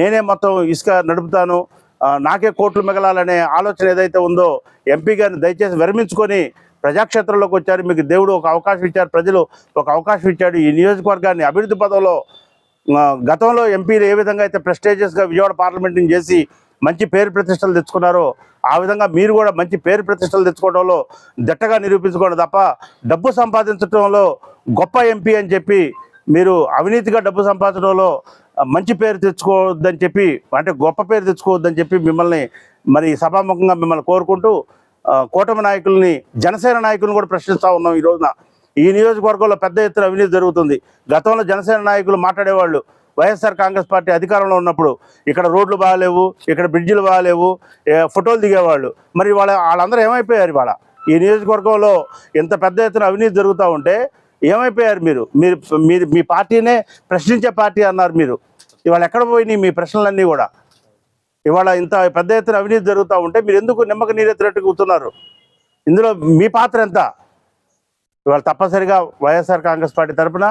నేనే మొత్తం ఇసుక నడుపుతాను. నాకే కోట్లు మిగలాలనే ఆలోచన ఏదైతే ఉందో ఎంపీ గారిని దయచేసి విరమించుకొని ప్రజాక్షేత్రంలోకి వచ్చారు. మీకు దేవుడు ఒక అవకాశం ఇచ్చారు. ప్రజలు ఒక అవకాశం ఇచ్చాడు. ఈ నియోజకవర్గాన్ని అభివృద్ధి పదంలో గతంలో ఎంపీలు ఏ విధంగా అయితే ప్రెస్టేజియస్గా విజయవాడ పార్లమెంట్ని చేసి మంచి పేరు ప్రతిష్టలు తెచ్చుకున్నారో ఆ విధంగా మీరు కూడా మంచి పేరు ప్రతిష్టలు తెచ్చుకోవడంలో దిట్టగా నిరూపించుకోవడం తప్ప డబ్బు సంపాదించడంలో గొప్ప ఎంపీ అని చెప్పి మీరు అవినీతిగా డబ్బు సంపాదించడంలో మంచి పేరు తెచ్చుకోవద్దని చెప్పి అంటే గొప్ప పేరు తెచ్చుకోవద్దని చెప్పి మిమ్మల్ని మరి సభాముఖంగా మిమ్మల్ని కోరుకుంటూ కూటమి నాయకుల్ని జనసేన నాయకులను కూడా ప్రశ్నిస్తూ ఉన్నాం ఈ రోజున. ఈ నియోజకవర్గంలో పెద్ద ఎత్తున అవినీతి జరుగుతుంది. గతంలో జనసేన నాయకులు మాట్లాడేవాళ్ళు వైఎస్ఆర్ కాంగ్రెస్ పార్టీ అధికారంలో ఉన్నప్పుడు ఇక్కడ రోడ్లు బాగాలేవు ఇక్కడ బ్రిడ్జిలు బాగాలేవు ఫోటోలు దిగేవాళ్ళు. మరి వాళ్ళ వాళ్ళందరూ ఏమైపోయారు ఇవాళ? ఈ నియోజకవర్గంలో ఇంత పెద్ద ఎత్తున అవినీతి జరుగుతూ ఉంటే ఏమైపోయారు మీరు? మీరు మీరు మీ పార్టీనే ప్రశ్నించే పార్టీ అన్నారు మీరు. ఇవాళ ఎక్కడ పోయినాయి మీ ప్రశ్నలన్నీ కూడా? ఇవాళ ఇంత పెద్ద ఎత్తున అవినీతి జరుగుతూ ఉంటే మీరు ఎందుకు నిమ్మక నీరెత్తినట్టు కూతున్నారు? ఇందులో మీ పాత్ర ఎంత? ఇవాళ తప్పనిసరిగా వైఎస్ఆర్ కాంగ్రెస్ పార్టీ తరపున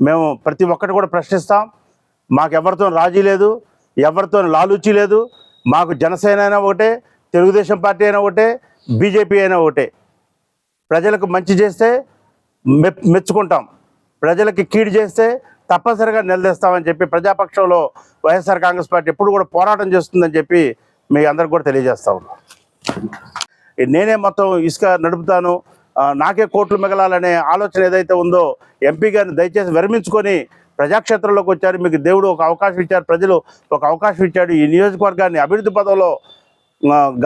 మేము ప్రతి ఒక్కటి కూడా ప్రశ్నిస్తాం. మాకు ఎవరితో రాజీ లేదు ఎవరితో లాలూచి లేదు. మాకు జనసేన అయినా ఒకటే తెలుగుదేశం పార్టీ అయినా ఒకటే బీజేపీ అయినా ఒకటే. ప్రజలకు మంచి చేస్తే మెచ్చుకుంటాం. ప్రజలకి కీడు చేస్తే తప్పనిసరిగా నిలదీస్తామని చెప్పి ప్రజాపక్షంలో వైఎస్ఆర్ కాంగ్రెస్ పార్టీ ఎప్పుడు కూడా పోరాటం చేస్తుందని చెప్పి మీ అందరికి కూడా తెలియజేస్తా ఉన్నాం. నేనే మొత్తం ఇసుక నడుపుతాను. నాకే కోట్లు మిగలాలనే ఆలోచన ఏదైతే ఉందో ఎంపీ గారిని దయచేసి విరమించుకొని ప్రజాక్షేత్రంలోకి వచ్చారు. మీకు దేవుడు ఒక అవకాశం ఇచ్చారు. ప్రజలు ఒక అవకాశం ఇచ్చాడు. ఈ నియోజకవర్గాన్ని అభివృద్ధి పదంలో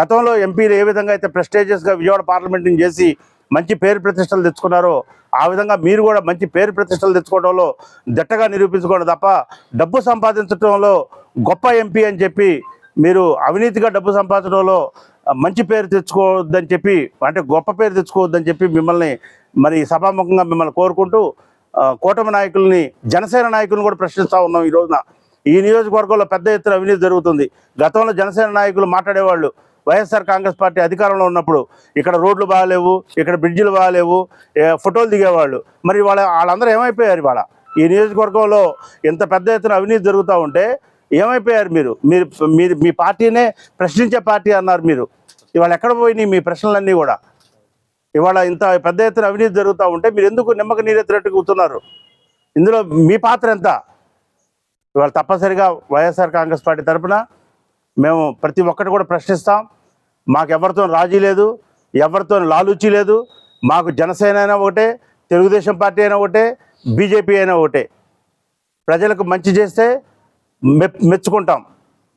గతంలో ఎంపీలు ఏ విధంగా అయితే ప్రెస్టేజియస్గా విజయవాడ పార్లమెంట్ని చేసి మంచి పేరు ప్రతిష్టలు తెచ్చుకున్నారో. ఆ విధంగా మీరు కూడా మంచి పేరు ప్రతిష్టలు తెచ్చుకోవడంలో దిట్టగా నిరూపించుకోవడం తప్ప డబ్బు సంపాదించడంలో గొప్ప ఎంపీ అని చెప్పి మీరు అవినీతిగా డబ్బు సంపాదించడంలో మంచి పేరు తెచ్చుకోవద్దని చెప్పి అంటే గొప్ప పేరు తెచ్చుకోవద్దని చెప్పి మిమ్మల్ని మరి సభాముఖంగా మిమ్మల్ని కోరుకుంటూ కూటమి నాయకుల్ని జనసేన నాయకులను కూడా ప్రశ్నిస్తూ ఉన్నాం ఈ రోజున. ఈ నియోజకవర్గంలో పెద్ద ఎత్తున అవినీతి జరుగుతుంది. గతంలో జనసేన నాయకులు మాట్లాడేవాళ్ళు వైఎస్ఆర్ కాంగ్రెస్ పార్టీ అధికారంలో ఉన్నప్పుడు ఇక్కడ రోడ్లు బాగాలేవు ఇక్కడ బ్రిడ్జిలు బాగాలేవు ఫోటోలు దిగేవాళ్ళు. మరి వాళ్ళ వాళ్ళందరూ ఏమైపోయారు ఇవాళ? ఈ నియోజకవర్గంలో ఇంత పెద్ద ఎత్తున అవినీతి జరుగుతూ ఉంటే ఏమైపోయారు మీరు? మీరు మీరు మీ పార్టీనే ప్రశ్నించే పార్టీ అన్నారు మీరు. ఇవాళ ఎక్కడ పోయినాయి మీ ప్రశ్నలన్నీ కూడా? ఇవాళ ఇంత పెద్ద ఎత్తున అవినీతి జరుగుతూ ఉంటే మీరు ఎందుకు నిమ్మక నీరెత్తినట్టు కూతున్నారు ఇందులో మీ పాత్ర ఎంత? ఇవాళ తప్పనిసరిగా వైఎస్ఆర్ కాంగ్రెస్ పార్టీ తరపున మేము ప్రతి ఒక్కటి కూడా ప్రశ్నిస్తాం. మాకు ఎవరితో రాజీ లేదు ఎవరితో లాలూచి లేదు. మాకు జనసేన అయినా ఒకటే తెలుగుదేశం పార్టీ అయినా ఒకటే బీజేపీ అయినా ఒకటే. ప్రజలకు మంచి చేస్తే మె మెచ్చుకుంటాం.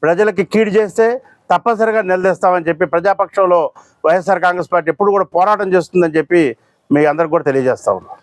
ప్రజలకి కీడు చేస్తే తప్పనిసరిగా నిలదీస్తామని చెప్పి ప్రజాపక్షంలో వైఎస్ఆర్ కాంగ్రెస్ పార్టీ ఎప్పుడు కూడా పోరాటం చేస్తుందని చెప్పి మీ అందరికి కూడా తెలియజేస్తా ఉన్నాం.